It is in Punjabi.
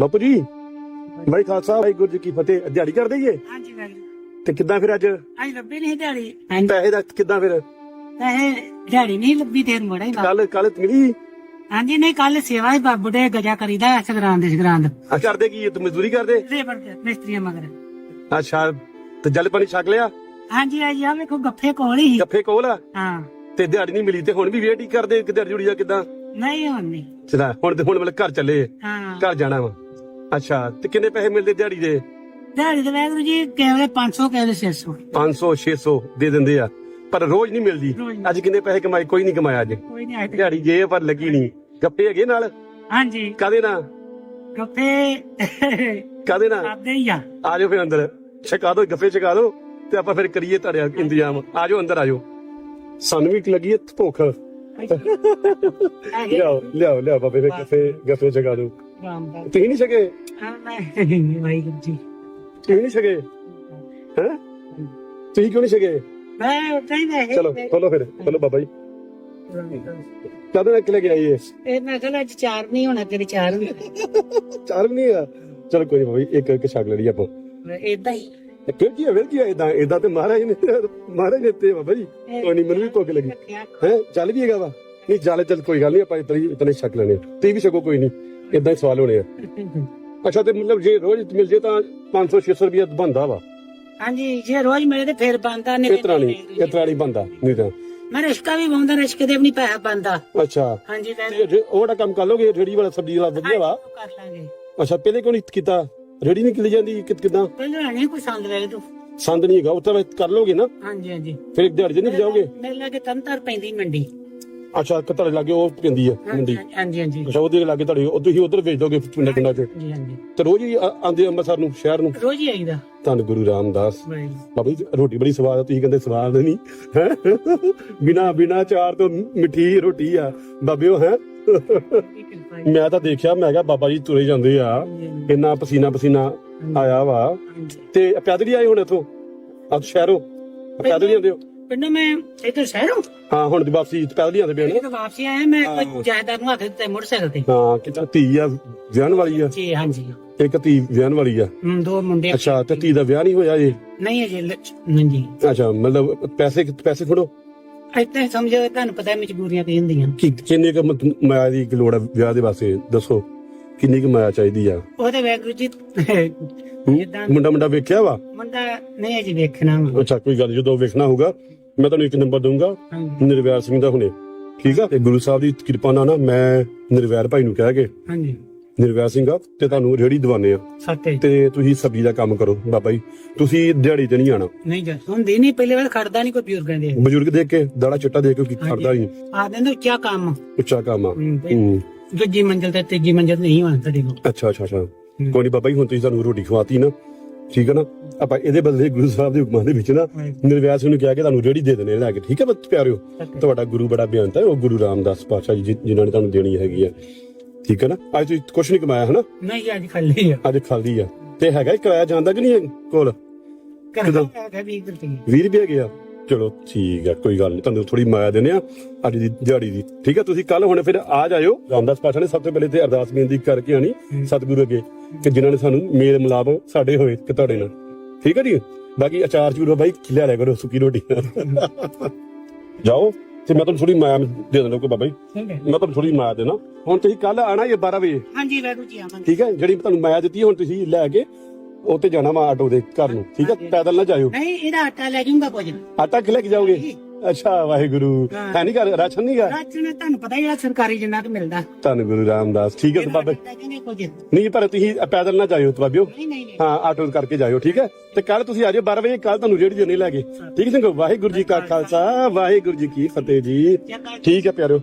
ਬਾਪੂ ਜੀ ਬਾਈ ਖਾਲਸਾ ਵਾਹਿਗੁਰੂ ਜੀ ਕੀ ਫਤਿਹ। ਦਿਹਾੜੀ ਕਰਦੇ ਹੀ ਏ ਹਾਂਜੀ ਵਾਹਿਗੁਰੂ ਤੇ ਕਿੱਦਾਂ ਫਿਰ ਅੱਜ? ਅੱਜ ਲੱਭੀ ਨਹੀਂ ਦਿਹਾੜੀ। ਹਾਂਜੀ। ਪੈਸੇ ਦਾ ਕਿੱਦਾਂ ਫਿਰ? ਪੈਸੇ ਦਿਹਾੜੀ ਨਹੀਂ ਲੱਭੀ ਦੇਰ ਮੋੜਾ ਹੀ। ਕੱਲ ਕੱਲ ਮਿਲੀ? ਹਾਂਜੀ ਨਹੀਂ ਕੱਲ ਸੇਵਾ ਹੀ ਬਾਬੂ ਦੇ ਗਜਾ ਕਰੀਦਾ ਸਗਰਾਨ ਦੇ ਸਗਰਾਨ ਦਾ ਆ ਕਰਦੇ ਕੀ? ਤੂੰ ਮਜ਼ਦੂਰੀ ਕਰਦੇ? ਲੇਬਰ ਮਿਸਤਰੀਆਂ ਮਗਰ। ਅੱਛਾ ਤੇ ਜਲ ਪਾਣੀ ਛਕ ਲਿਆ? ਹਾਂਜੀ ਆ ਜੀ ਆ ਵੇਖੋ ਗੱਫੇ ਕੋਲ ਹੀ। ਗੱਫੇ ਕੋਲ ਆ? ਹਾਂ। ਤੇ ਦਿਹਾੜੀ ਨਹੀਂ ਮਿਲੀ ਤੇ ਹੁਣ ਵੀ ਵੇਟ ਹੀ ਕਰਦੇ ਕਿ ਦਿਹਾੜੀ ਜੁੜੀ ਆ ਕਿੱਦਾਂ? ਨਹੀਂ ਹੁਣ ਨਹੀਂ। ਚਲਾ ਹੁਣ ਤੇ ਹੁਣ ਮਤਲਬ ਘਰ ਚੱਲੇ। ਹਾਂ। ਘਰ ਜਾਣਾ ਵਾ। ਅੱਛਾ ਤੇ ਕਿੰਨੇ ਪੈਸੇ ਮਿਲਦੇ ਦਿਹਾੜੀ ਦੇ? ਦਿਹਾੜੀ ਦੇ ਵਾਹਿਗੁਰੂ ਜੀ ਕੇਵਲੇ 500 ਕੇਵਲੇ 600 500 600 ਦੇ ਦਿੰਦੇ ਆ। ਪਰ ਰੋਜ਼ ਨਹੀਂ ਮਿਲਦੀ। ਨਹੀਂ। ਅੱਜ ਕਿੰਨੇ ਪੈਸੇ ਕਮਾਏ? ਕੋਈ ਨਹੀਂ ਕਮਾਇਆ ਅੱਜ। ਕੋਈ ਨਹੀਂ ਆਇਆ ਦਿਹਾੜੀ ਜੇ ਪਰ ਲੱਗੀ ਨਹੀਂ। ਗੱਪੇ ਹੈਗੇ ਨਾਲ? ਹਾਂਜੀ। ਕਾਦੇ ਨਾਲ? ਗੱਫੇ ਕਾਦੇ ਨਾਲ? ਆਦੇ ਹੀ ਆ। ਆ ਜਾਓ ਫਿਰ ਅੰਦਰ। ਛਕਾ ਦਿਓ ਗੱਫੇ ਛਕਾ ਦਿਓ ਤੇ ਆਪਾਂ ਫਿਰ ਕਰੀਏ ਤੁਹਾਡੇ ਇੰਤਜ਼ਾਮ। ਆ ਜਾਓ ਅੰਦਰ ਆ ਜਾਓ। ਸਾਨੂੰ ਵੀ ਲੱਗੀ ਹੈ ਭੁੱਖ। ਲਿਆਓ ਲਿਆਓ ਲਿਆਓ ਬਾਬੇ ਫਿਰ ਗੱਫੇ ਗੱਫੇ ਛਕਾ ਦਿਓ ਰਾਮ ਦਾ ਤੁਸੀਂ ਨਹੀਂ ਛਕੇ ਹਾਂ ਮੈਂ ਵਾਹਿਗੁਰੂ ਜੀ। ਤੁਸੀਂ ਨਹੀਂ ਛਕੇ ਹੈ? ਤੁਸੀਂ ਕਿਉਂ ਨਹੀਂ ਛਕੇ ਮੈਂ ਉੱਥੇ ਹੀ ਨਹੀਂ ਚਲੋ ਖੋਲੋ ਫਿਰ ਖੋਲੋ ਬਾਬਾ ਜੀ। ਕਦੋਂ ਨਾਲ ਲੈ ਕੇ ਆਈਏ ਇਹ? ਮੈਂ ਕਹਿੰਦਾ ਅੱਜ ਚਾਰ ਨਹੀਂ ਹੋਣਾ ਤੇਰੇ ਚਾਰ ਚਾਰ ਨਹੀਂ ਆ ਚਲੋ ਕੋਈ ਨਹੀਂ ਇੱਕ ਇੱਕ ਛਕ ਲੈਣੀ ਆਪਾਂ। ਇਦਾਂ ਹੀ। ਇਹ ਫਿਰ ਕੀ ਫਿਰ ਕੀ ਇਦਾਂ ਇਦਾਂ ਤੇ ਮਹਾਰਾਜ ਨੇ ਮਹਾਰਾਜ ਨੇ ਤੇ ਬਾਬਾ ਜੀ। ਕੋਈ ਨਹੀਂ ਮੈਨੂੰ ਵੀ ਭੁੱਖ ਲੱਗੀ। ਹੈ? ਚੱਲ ਵੀ ਹੈਗਾ ਵਾ। ਨਹੀਂ ਚੱਲ ਚੱਲ ਕੋਈ ਗੱਲ ਨਹੀਂ ਆਪਾਂ ਇਤਨੇ ਇਤਨੇ ਛਕ ਲੈਣੇ ਤੇ ਵੀ ਛਕੋ ਕੋਈ ਨਹੀਂ ਇਦਾਂ ਹੀ ਸਵਾਲ ਹੋਣੇ ਆ। ਅੱਛਾ ਤੇ ਮਤਲਬ ਜੇ ਰੋਜ਼ ਮਿਲ ਜੇ ਤਾਂ 500 600 ਰੁਪਏ ਬਣਦਾ ਵਾ? ਹਾਂਜੀ ਜੇ ਰੋਜ਼ ਮਿਲੇ ਤੇ ਫੇਰ ਬੰਦਾ ਨੇ ਇਸ ਤਰ੍ਹਾਂ ਨਹੀਂ ਇਸ ਤਰ੍ਹਾਂ ਨਹੀਂ ਬਣਦਾ ਨਹੀਂ ਤਾਂ। ਮੈਂ ਰਿਸ਼ਕਾ ਵੀ ਪਾਉਂਦਾ ਰਿਸ਼ਕੇ ਦੇ ਨਹੀਂ ਪੈਸਾ ਬੰਦਾ ਅੱਛਾ। ਹਾਂਜੀ ਤੇ ਜੇ ਉਹ ਜਿਹੜਾ ਕੰਮ ਕਰ ਲੋਗੇ ਰੇੜੀ ਵਾਲਾ ਸਬਜ਼ੀ ਵਾਲਾ ਵਧੀਆ ਵਾ? ਕਰ ਲਾਂਗੇ। ਅੱਛਾ ਪਹਿਲੇ ਕਿਉਂ ਨਹੀਂ ਕੀਤਾ? ਰੇੜੀ ਨਹੀਂ ਕਿਲੀ ਜਾਂਦੀ ਕਿਦਾਂ? ਪਹਿਲਾਂ ਨਹੀਂ ਕੋਈ ਸੰਦ ਵੇਖ ਤੂੰ। ਸੰਦ ਨਹੀਂ ਹੈਗਾ ਉੱਥੇ ਕਰ ਲੋਗੇ ਨਾ। ਹਾਂਜੀ ਹਾਂਜੀ। ਫਿਰ ਇੱਕ ਦਿਹਾੜੀ ਨਹੀਂ ਜਾਓਗੇ? ਮੇਰੇ ਲਾਗੇ ਤੰਤਰ ਪੈਂਦੀ ਮੰਡੀ। ਅੱਛਾ ਕਿ ਤੁਹਾਡੇ ਲਾਗੇ ਉਹ ਪੈਂਦੀ ਆ ਮੰਡੀ। ਹਾਂਜੀ ਹਾਂਜੀ। ਅੱਛਾ ਉਹਦੇ ਲਾਗੇ ਤੁਹਾਡੇ ਉਹ ਤੁਸੀਂ ਉਧਰ ਵੇਚ ਦੋਗੇ ਪਿੰਡਾਂ ਪਿੰਡਾਂ 'ਚ? ਜੀ ਹਾਂਜੀ। ਤੇ ਰੋਜ਼ ਹੀ ਆ- ਆਉਂਦੇ ਅੰਮ੍ਰਿਤਸਰ ਨੂੰ ਸ਼ਹਿਰ ਨੂੰ? ਰੋਜ਼ ਹੀ ਆਈਦਾ। ਧੰਨ ਗੁਰੂ ਰਾਮਦਾਸ। ਬਾਬਾ ਜੀ ਰੋਟੀ ਬੜੀ ਸਵਾਦ ਆ ਤੁਸੀਂ ਕਹਿੰਦੇ ਸਵਾਦ ਨਹੀਂ। ਹੈ? ਬਿਨਾ ਬਿਨਾ ਚਾਰ ਤੋਂ ਮਿੱਠੀ ਰੋਟੀ ਆ। ਬਾਬਿਓ ਹੈ? ਕਿਰਪਾ ਹੈ। ਮੈਂ ਤਾਂ ਦੇਖਿਆ ਮੈਂ ਕਿਹਾ ਬਾਬਾ ਜੀ ਤੁਰੇ ਜਾਂਦੇ ਆ। ਹਾਂਜੀ, ਇੰਨਾ ਪਸੀਨਾ ਪਸੀਨਾ ਆਇਆ ਵਾ। ਹਾਂਜੀ। ਤੇ ਪੈਦਲ ਹੀ ਆਏ ਹੁਣ ਇਥੋਂ? ਅੱਜ ਸ਼ਹਿਰੋਂ? ਪੈਦਲ ਹੀ ਆਉਂਦੇ ਹੋ? ਪਿੰਡੋਂ ਮੈਂ ਇੱਧਰ ਸ਼ਹਿਰੋਂ। ਹਾਂ ਹੁਣ ਦੀ ਵਾਪਸੀ ਪੈਦਲ ਹੀ ਆਉਂਦੇ ਪਏ ਇਹ ਤਾਂ ਵਾਪਸੀ ਆਇਆ ਮੈਂ ਕੋਈ ਜਾਇਦਾਦ ਨੂੰ ਹੱਥ ਦਿੱਤੇ ਮੋਟਰਸਾਈਕਲ ਤੇ। ਹਾਂ ਕਿਤਾ ਧੀ ਆ ਵਿਆਹਣ ਵਾਲੀ ਆ। ਜੀ ਹਾਂਜੀ। ਇੱਕ ਧੀ ਵਿਆਹਣ ਵਾਲੀ ਆ। ਹਮ, ਦੋ ਮੁੰਡੇ ਅੱਛਾ ਤੇ ਧੀ ਦਾ ਵਿਆਹ ਨਹੀਂ ਹੋਇਆ ਜੀ ਨਹੀਂ ਅਜੇ ਲ- ਨਹੀਂ ਜੀ। ਅੱਛਾ ਮਤਲਬ ਪੈਸੇ ਪੈਸੇ ਖੜੋ ਇੱਥੇ ਸਮਝੋ ਤੁਹਾਨੂੰ ਪਤਾ ਹੈ ਮਜਬੂਰੀਆਂ ਕੀ ਹੁੰਦੀਆਂ। ਕਿ ਕਿੰਨੇ ਕੁ ਮਾਇਆ ਦੀ ਲੋੜ ਆ ਵਿਆਹ ਦੇ ਵਾਸਤੇ? ਦੱਸੋ ਕਿੰਨੀ ਕੁ ਮਾਇਆ ਚਾਹੀਦੀ ਆ? ਉਹਦੇ ਵੈਗਰੂ ਜੀ? ਜਿੱਦਾਂ ਮੁੰਡਾ ਮੁੰਡਾ ਵੇਖਿਆ ਵਾ? ਮੁੰਡਾ ਨਹੀਂ ਅਜੇ ਵੇਖਣਾ ਵਾ। ਅੱਛਾ ਕੋਈ ਗੱਲ ਨੀ, ਜਦੋਂ ਵੇਖਣਾ ਹੋਊਗਾ ਮੈਂ ਤੁਹਾਨੂੰ ਇੱਕ ਨੰਬਰ ਦਊਂਗਾ। ਹਾਂਜੀ। ਨਿਰਵੈਰ ਸਿੰਘ ਦਾ ਹੁਣੇ। ਠੀਕ ਆ? ਤੇ ਗੁਰੂ ਸਾਹਿਬ ਦੀ ਕਿਰਪਾ ਨਾਲ ਨਾ ਮੈਂ ਨਿਰਵੈਰ ਭਾਈ ਨੂੰ ਕਹਿ ਕੇ ਹਾਂਜੀ। ਨਿਰਵੈਰ ਸਿੰਘ ਆ ਤੇ ਤੁਹਾਨੂੰ ਰੇੜੀ ਦਵਾਨੇ ਆ। ਸੱਤੇ ਤੇ ਤੁਸੀਂ ਸਬਜ਼ੀ ਦਾ ਕੰਮ ਕਰੋ ਬਾਬਾ ਜੀ। ਤੁਸੀਂ ਦਿਹਾੜੀ ਤੇ ਨਹੀਂ ਆਣਾ। ਨਹੀਂ ਜਾ ਹੁੰਦੀ ਨਹੀਂ ਪਹਿਲੇ ਵਾਰ ਖੜਦਾ ਨਹੀਂ ਕੋਈ ਬਜ਼ੁਰਗਾਂ ਦੇ। ਬਜ਼ੁਰਗ ਦੇਖ ਕੇ ਦਾੜਾ ਚਿੱਟਾ ਦੇਖ ਕੇ ਖੜਦਾ ਨਹੀਂ। ਆ ਦਿੰਦੇ ਕੰਮ ਉੱਚਾ ਕੰਮ ਆ। ਤੇ ਹੂੰ। ਦੂਜੀ ਮੰਜ਼ਲ ਤੇ ਤੀਜੀ ਮੰਜ਼ਲ ਨਹੀਂ ਹੋਣਾ ਤੁਹਾਡੇ ਕੋਲ। ਅੱਛਾ ਅੱਛਾ ਅੱਛਾ। ਕੋਈ ਨਹੀਂ ਬਾਬਾ ਜੀ ਹੁਣ ਤੁਸੀਂ ਸਾਨੂੰ ਰੋਟੀ ਖਵਾਤੀ ਨਾ। ਠੀਕ ਹੈ ਨਾ? ਆਪਾਂ ਇਹਦੇ ਬਦਲੇ ਗੁਰੂ ਸਾਹਿਬ ਦੇ ਹੁਕਮਾਂ ਦੇ ਵਿੱਚ ਨਾ ਨਿਰਵੈਰ ਸਿੰਘ ਨੂੰ ਕਿਹਾ ਕਿ ਤੁਹਾਨੂੰ ਰੇੜੀ ਦੇ ਦੇਣੇ ਲੈ ਕੇ। ਠੀਕ ਹੈ ਬੱਚ ਪਿਆਰਿਓ? ਤੁਹਾਡਾ ਗੁਰੂ ਬੜਾ ਬਿਆਨਤ ਹੈ ਉਹ ਗੁਰੂ ਰਾਮਦਾਸ ਪਾਤਸ਼ਾਹ ਜੀ ਜਿਨ੍ਹਾਂ ਨੇ ਤੁਹਾਨੂੰ ਦੇਣੀ ਹੈਗੀ ਆ। ਠੀਕ ਹੈ ਨਾ? ਅੱਜ ਤੁਸੀਂ ਕੁਛ ਨਹੀਂ ਕਮਾਇਆ ਹਨਾ? ਨਹੀਂ ਅੱਜ ਖਾਲੀ ਆ। ਅੱਜ ਖਾਲੀ ਆ। ਤੇ ਹੈਗਾ ਹੀ ਕਿਰਾਇਆ ਜਾਂਦਾ ਕਿ ਨਹੀਂ ਕੋਲ? ਕਰਤੀ 20 ਰੁਪਏ ਗਿਆ। ਚਲੋ ਠੀਕ ਆ ਕੋਈ ਗੱਲ ਨਹੀਂ ਤੁਹਾਨੂੰ ਥੋੜੀ ਮਾਇਆ ਦਿੰਦੇ ਆ ਅੱਜ ਦੀ ਦਿਹਾੜੀ ਦੀ। ਠੀਕ ਹੈ ਤੁਸੀਂ ਕੱਲ ਹੁਣ ਫਿਰ ਆ ਜਾਇਓ। ਰਾਮਦਾਸ ਪਾਤਸ਼ਾਹ ਨੇ ਸਭ ਤੋਂ ਪਹਿਲੇ ਤੇ ਅਰਦਾਸ ਬੇਨਤੀ ਕਰਕੇ ਆਣੀ ਸਤਿਗੁਰੂ ਅੱਗੇ ਕਿ ਜਿਨ੍ਹਾਂ ਨੇ ਸਾਨੂੰ ਮੇਲ ਮਿਲਾਪ ਸਾਡੇ ਹੋਏ ਕਿ ਤੁਹਾਡੇ ਨਾਲ। ਠੀਕ ਹੈ ਜੀ? ਬਾਕੀ ਅਚਾਰ ਚੂਰ ਬਾਈ ਲਿਆ ਲਿਆ ਕਰੋ ਸੁੱਕੀ ਰੋਟੀ। ਜਾਓ ਤੇ ਮੈਂ ਤੁਹਾਨੂੰ ਥੋੜੀ ਮਾਇਆ ਦੇ ਦਿੰਦਾ ਕੋ ਬਾਬਾ ਜੀ। ਠੀਕ ਹੈ ਮੈਂ ਤੁਹਾਨੂੰ ਥੋੜੀ ਮਾਇਆ ਦੇਣਾ ਹੁਣ ਤੁਸੀਂ ਕੱਲ ਆਣਾ ਇਹ 12 ਵਜੇ। ਹਾਂਜੀ ਵੈਗਰੂ ਜੀ ਆਵਾਂਗੇ। ਠੀਕ ਹੈ ਜਿਹੜੀ ਤੁਹਾਨੂੰ ਮਾਇਆ ਦਿੱਤੀ ਹੁਣ ਤੁਸੀਂ ਲੈ ਕੇ ਉੱਤੇ ਜਾਣਾ ਵਾ ਆਟੋ ਦੇ ਘਰ ਨੂੰ ਠੀਕ ਹੈ ਪੈਦਲ ਨਾ ਜਾਇਓ। ਨਹੀਂ ਇਹਦਾ ਆਟਾ ਲੈ ਜਾਊਂਗਾ ਕੁਝ ਆਟਾ ਕਿ ਲੈ ਕੇ ਜਾਓਗੇ? ਅੱਛਾ ਵਾਹਿਗੁਰੂ। ਹੈ। ਨਹੀਂ ਕਰ ਰਾਸ਼ਨ ਨਹੀਂ ਕਰ ਰਾਸ਼ਨ ਤੁਹਾਨੂੰ ਪਤਾ ਹੀ ਆ ਸਰਕਾਰੀ ਜਿੰਨਾ ਕੁ ਮਿਲਦਾ। ਧੰਨ ਗੁਰੂ ਰਾਮਦਾਸ। ਠੀਕ ਹੈ ਬਾਬਾ ਤਾਂ ਨਹੀਂ ਨਹੀਂ ਪਰ ਤੁਸੀਂ ਪੈਦਲ ਨਾ ਜਾਇਓ ਬਾਬਿਓ ਨਹੀਂ ਨਹੀਂ ਹਾਂ ਆਟੋ ਕਰਕੇ ਜਾਇਓ ਠੀਕ ਹੈ ਤੇ ਕੱਲ ਤੁਸੀਂ ਆ ਜਾਓ 12 ਵਜੇ ਕੱਲ ਤੁਹਾਨੂੰ ਰੇੜੀ ਦੇਣੇ ਲੈ ਕੇ। ਠੀਕ ਹੈ ਸਿੰਘ? ਵਾਹਿਗੁਰੂ ਜੀ ਕਾ ਖਾਲਸਾ ਵਾਹਿਗੁਰੂ ਜੀ ਕੀ ਫਤਿਹ ਜੀ। ਠੀਕ ਹੈ ਪਿਆਰਿਓ।